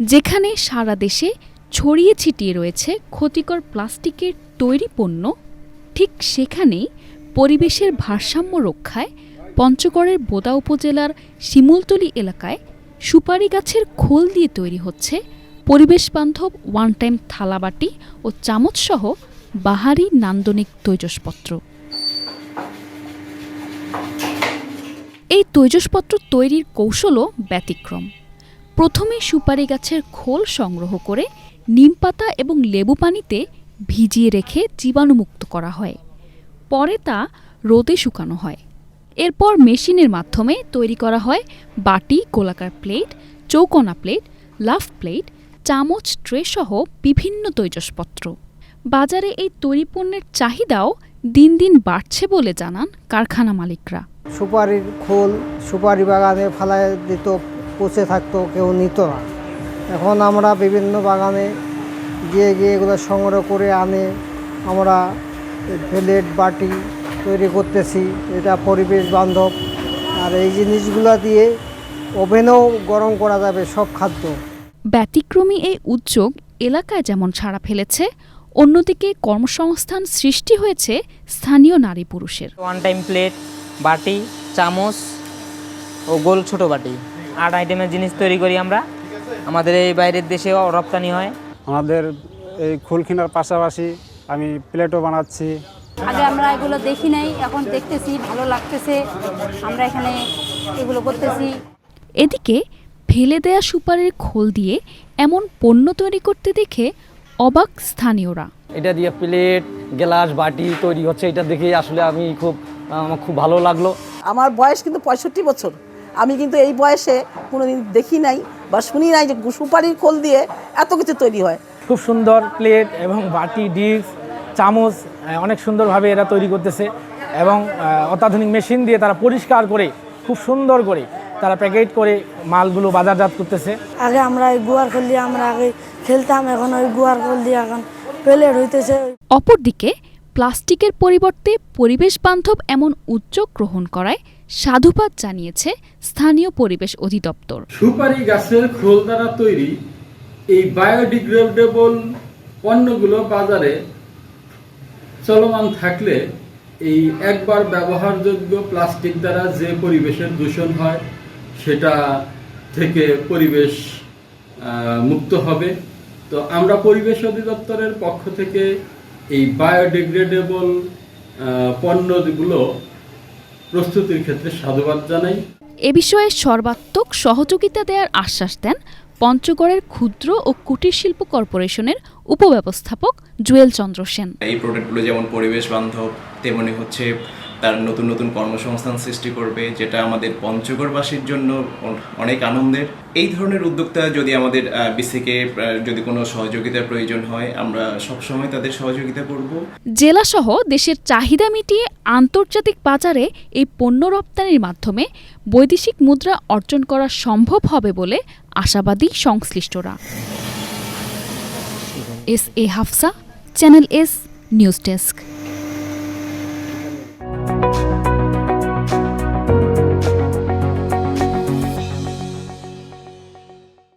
যেখানে সারা দেশে ছড়িয়ে ছিটিয়ে রয়েছে ক্ষতিকর প্লাস্টিকের তৈরি পণ্য, ঠিক সেখানেই পরিবেশের ভারসাম্য রক্ষায় পঞ্চগড়ের বোদা উপজেলার শিমুলতলি এলাকায় সুপারি গাছের খোল দিয়ে তৈরি হচ্ছে পরিবেশ বান্ধব ওয়ান টাইম থালাবাটি ও চামচসহ বাহারি নান্দনিক তৈজসপত্র। এই তৈজসপত্র তৈরির কৌশলও ব্যতিক্রম। প্রথমে সুপারি গাছের খোল সংগ্রহ করে নিমপাতা এবং লেবু পানিতে ভিজিয়ে রেখে জীবাণুমুক্ত করা হয়। পরে তা রোদে শুকানো হয়। এরপর মেশিনের মাধ্যমে তৈরি করা হয় বাটি, গোলাকার প্লেট, চৌকোনা প্লেট, লাফ প্লেট, চামচ, ট্রে সহ বিভিন্ন তৈজসপত্র। বাজারে এই তৈরি পণ্যের চাহিদাও দিন দিন বাড়ছে বলে জানান কারখানা মালিকরা। সুপারির খোল সুপারি বাগানে ফেলায় দিত পচে থাকতো কেউ নিত না। এখন আমরা বিভিন্ন বাগানে গিয়ে গিয়ে এগুলো সংগ্রহ করে আনে। আমরা প্লেট বাটি তৈরি করতেছি এটা পরিবেশ বান্ধব। আর এই জিনিসগুলো দিয়ে ওভেনেও গরম করা যাবে সব খাদ্য। ব্যতিক্রমী এই উদ্যোগ এলাকায় যেমন ছাড়া ফেলেছে অন্যদিকে কর্মসংস্থান সৃষ্টি হয়েছে স্থানীয় নারী পুরুষের। ওয়ান টাইম প্লেট বাটি চামচ ও গোল ছোট বাটি। আট আইটেমের জিনিস তৈরি করি আমরা। আমাদের এই বাইরের দেশেও রপ্তানি হয়। আমাদের এই খোল কেনার পাশাপাশি আমি প্লেটও বানাচ্ছি। আগে আমরা এগুলো দেখি নাই এখন দেখতেছি ভালো লাগতেছে। আমরা এখানে এগুলো করতেছি। এদিকে ফেলে দেয়া সুপারির খোল দিয়ে এমন পণ্য তৈরি করতে দেখে অবাক স্থানীয়রা। এটা দিয়ে প্লেট গ্লাস বাটি তৈরি হচ্ছে। এটা দেখে আসলে আমি খুব আমার খুব ভালো লাগল। আমার বয়স কিন্তু পঁয়ষট্টি বছর। আমি কিন্তু এই বয়সে কোনোদিন দেখি নাই বা শুনি নাই যে সুপারির খোল দিয়ে এত কিছু তৈরি হয়। খুব সুন্দর প্লেট এবং বাটি ডিশ চামচ অনেক সুন্দরভাবে এরা তৈরি করতেছে এবং অত্যাধুনিক মেশিন দিয়ে তারা পরিষ্কার করে খুব সুন্দর করে তারা প্যাকেট করে মালগুলো বাজারজাত করতেছে। আগে আমরা ওই গুয়ার খোল দিয়ে আমরা আগে খেলতাম এখন ওই গুয়ার খোল দিয়ে এখন প্লেট হইতেছে। অপরদিকে প্লাস্টিকের পরিবর্তে পরিবেশ বান্ধব এমন উদ্যোগ গ্রহণ করায় সাধুবাদ জানিয়েছে স্থানীয় পরিবেশ অধিদপ্তর। সুপারি গাছের খোল দ্বারা তৈরি এই বায়োডিগ্রেডেবল পণ্যগুলো বাজারে চলমান থাকলে এই একবার ব্যবহারযোগ্য প্লাস্টিক দ্বারা যে পরিবেশের দূষণ হয়, সেটা থেকে পরিবেশ মুক্ত হবে। তো আমরা পরিবেশ অধিদপ্তরের পক্ষ থেকে এই বায়োডিগ্রেডেবল পণ্যগুলো প্রস্তুতির ক্ষেত্রে সাধুবাদ জানাই। এ বিষয়ে সর্বাত্মক সহযোগিতা দেওয়ার আশ্বাস দেন পঞ্চগড়ের ক্ষুদ্র ও কুটির শিল্প কর্পোরেশনের উপব্যবস্থাপক জুয়েল চন্দ্র সেন। এই প্রোডাক্টগুলো যেমন পরিবেশ বান্ধব তেমনি হচ্ছে তার নতুন নতুন কর্মসংস্থান সৃষ্টি করবে, যেটা আমাদের পঞ্চগড়বাসীর জন্য অনেক আনন্দের। এই ধরনের উদ্যোক্তা যদি আমাদের বিসিকে যদি কোনো সহযোগিতার প্রয়োজন হয়, আমরা সবসময় তাদের সহযোগিতা করব। জেলাসহ দেশের চাহিদা মিটিয়ে আন্তর্জাতিক বাজারে এই পণ্য রপ্তানির মাধ্যমে বৈদেশিক মুদ্রা অর্জন করা সম্ভব হবে বলে আশাবাদী সংশ্লিষ্টরা। S A Hafsa, channel S, news desk.